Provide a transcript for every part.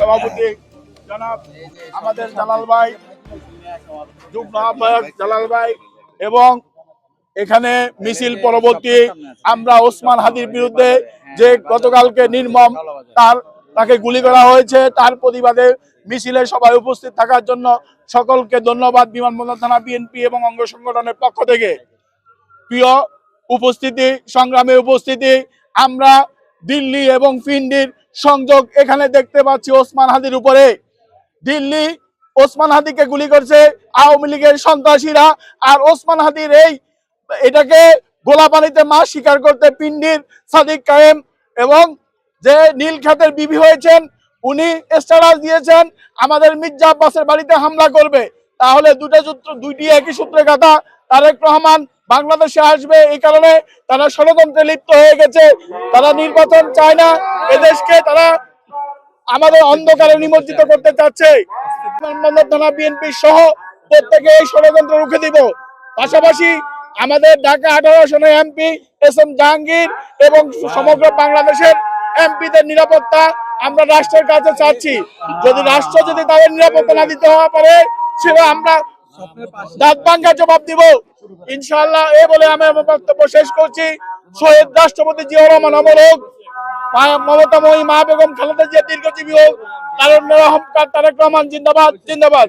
সভাপতি। জনাব আমাদের জালাল ভাই জালাল ভাই এবং এখানে মিছিল পরবর্তী আমরা ওসমান হাদির বিরুদ্ধে যে গতকালকে নির্মম তার, তাকে গুলি করা হয়েছে, তার প্রতিবাদে মিছিলে সবাই উপস্থিত থাকার জন্য সকলকে ধন্যবাদ বিমানবন্দর থানা বিএনপি এবং অঙ্গ সংগঠনের পক্ষ থেকে। প্রিয় উপস্থিতি, সংগ্রামে উপস্থিতি, আমরা দিল্লি এবং ফিন্ডির সংযোগ এখানে দেখতে পাচ্ছি ওসমান হাদির উপরে। দিল্লি ওসমান হাদিকে গুলি করছে আওয়ামী লীগের সন্ত্রাসীরা। আর ওসমান হাদির এই, এটাকে গোলাপানিতে মাছ শিকার করতে পিন্ডির সাদিক কায়েম এবং যে নীল খাতের বিবি হয়েছেন, উনি স্ট্যাটাস দিয়েছেন, আমাদের মির্জা আব্বাসের বাড়িতে হামলা করবে। তাহলে দুটো সূত্র দুইটি একই সূত্রে কথা তারেক রহমান বাংলাদেশে আসবে এই কারণে তারা ষড়যন্ত্রে লিপ্ত হয়ে গেছে। তারা নির্বাচন চায় না। এদেশকে তারা আমাদের অন্ধকারে নিমজ্জিত করতে চাচ্ছে। বিএনপি সহ প্রত্যেকে এই ষড়যন্ত্র রুখে দিব। পাশাপাশি আমাদের ঢাকা আঠারো আসনের এমপি এস এম জাহাঙ্গীর এবং সমগ্র বাংলাদেশের এমপিদের নিরাপত্তা আমরা রাষ্ট্রের কাছে চাচ্ছি। যদি রাষ্ট্র যদি তাদের নিরাপত্তা না দিতে পারে, সেটা আমরা দাঁত ভাঙ্গা জবাব দিব। ইনশাআল্লাহ এ বলে আমি আমার বক্তব্য শেষ করছি। শহীদ রাষ্ট্রপতি জিয়া রহমান অমর হোক মমতাময়ী মা বেগম খালেদা জিয়া দীর্ঘজীবী হোক তারেক রহমান তারেক রহমান জিন্দাবাদ জিন্দাবাদ।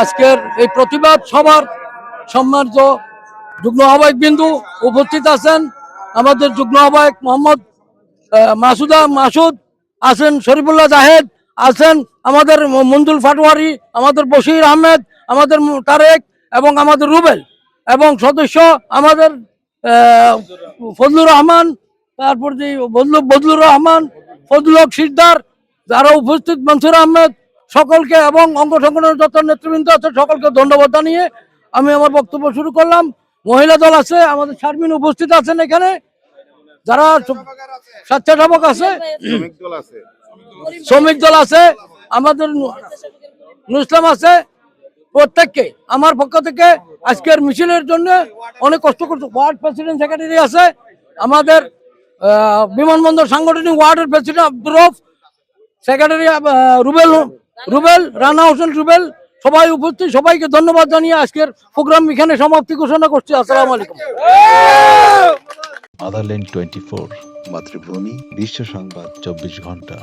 আজকের এই প্রতিবাদ সভার সম্মানিত যুগ্ম আহ্বায়ক বিন্দু উপস্থিত আছেন আমাদের যুগ্ম আহ্বায়ক মোহাম্মদ আহ, মাসুদা মাসুদ আছেন শরীফুল্লাহ জাহেদ আছেন আমাদের মঞ্জুল ফাটোয়ারি আমাদের বশির আহমেদ, আমাদের তারেক এবং আমাদের রুবেল এবং সদস্য আমাদের ফজলুর রহমান, তারপর যে বদলু বদলুর রহমান, ফজলুল হক সিকদার, যারা উপস্থিত, মনসুর আহমেদ সকলকে এবং অঙ্গ সংগঠনের যত নেতৃবৃন্দ আছে সকলকে ধন্যবাদ জানিয়ে আমি আমার বক্তব্য শুরু করলাম। মহিলা দল আছে, আমাদের শারমিন উপস্থিত আছেন এখানে। যারা স্বেচ্ছাসেবক আছে। শ্রমিক দল আছে, আমাদের নুসলাম আছে, প্রত্যেককে, আমার পক্ষ থেকে আজকের মিছিলের জন্য অনেক কষ্ট করছে। ওয়ার্ড প্রেসিডেন্ট সেক্রেটারি আছে, আমাদের বিমানবন্দর সাংগঠনিক ওয়ার্ডের প্রেসিডেন্ট আব্দুর রফ সেক্রেটারি রুবেল রুবেল, রানা হোসেন রুবেল, সবাই উপস্থিত, সবাইকে ধন্যবাদ জানিয়ে আজকের প্রোগ্রাম এখানে সমাপ্তি ঘোষণা করছি। আসসালামু আলাইকুম। মাদারল্যান্ড টোয়েন্টি ফোর মাতৃভূমি বিশ্ব সংবাদ চব্বিশ ঘণ্টা